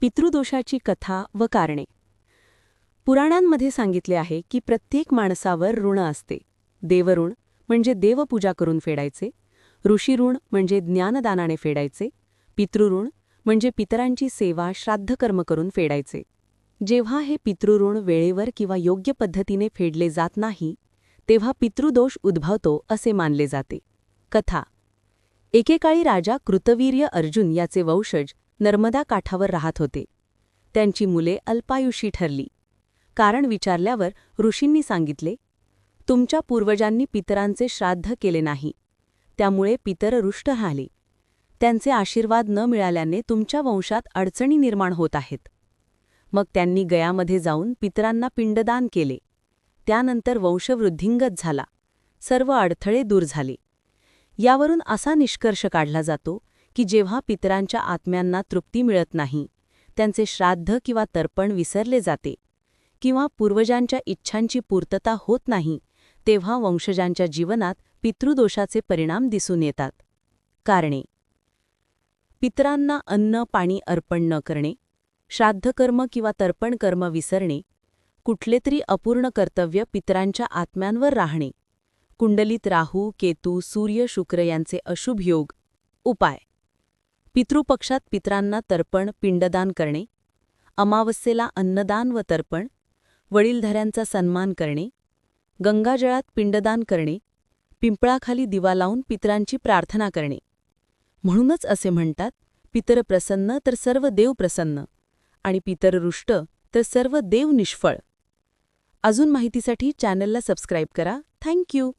पितृदोषाची कथा व कारणे. पुराणांमध्ये सांगितले आहे की प्रत्येक माणसावर ऋण असते. देवऋण म्हणजे देवपूजा करून फेडायचे. ऋषीऋण म्हणजे ज्ञानदानाने फेडायचे. पितृऋण म्हणजे पितरांची सेवा श्राद्धकर्म करून फेडायचे. जेव्हा हे पितृऋण वेळेवर किंवा योग्य पद्धतीने फेडले जात नाही तेव्हा पितृदोष उद्भवतो असे मानले जाते. कथा. एकेकाळी राजा कृतवीर्य अर्जुन याचे वंशज नर्मदा काठावर राहत होते. त्यांची मुले अल्पायुषी ठरली. कारण विचारल्यावर ऋषींनी सांगितले तुमच्या पूर्वजांनी पितरांचे श्राद्ध केले नाही. त्यामुळे पितर रुष्ट राहिले त्यांचे आशीर्वाद न मिळाल्याने तुमच्या वंशात अडचणी निर्माण होत आहेत. मग त्यांनी गयामध्ये जाऊन पितरांना पिंडदान केले. त्यानंतर वंशवृद्धिंगत झाला. सर्व अडथळे दूर झाले. यावरून असा निष्कर्ष काढला जातो की जेव्हा पितरांच्या आत्म्यांना तृप्ती मिळत नाही त्यांचे श्राद्ध किंवा तर्पण विसरले जाते किंवा पूर्वजांच्या इच्छांची पूर्तता होत नाही तेव्हा वंशजांच्या जीवनात पितृदोषाचे परिणाम दिसून येतात. कारणे. पितरांना अन्न पाणी अर्पण न करणे श्राद्धकर्म किंवा तर्पणकर्म विसरणे कुठले तरी अपूर्ण कर्तव्य पितरांच्या आत्म्यांवर राहणे कुंडलीत राहू केतू सूर्य शुक्र यांचे अशुभ योग उपाय. पितृपक्षात पितरांना तर्पण पिंडदान करणे अमावस्येला अन्नदान व तर्पण वडीलधाऱ्यांचा सन्मान करणे गंगाजळात पिंडदान करणे पिंपळाखाली दिवा लावून पितरांची प्रार्थना करणे. म्हणूनच असे म्हणतात पितर प्रसन्न तर सर्व देव प्रसन्न आणि पितर रुष्ट तर सर्व देव निष्फळ. अजून माहितीसाठी चॅनलला सबस्क्राईब करा. थँक्यू!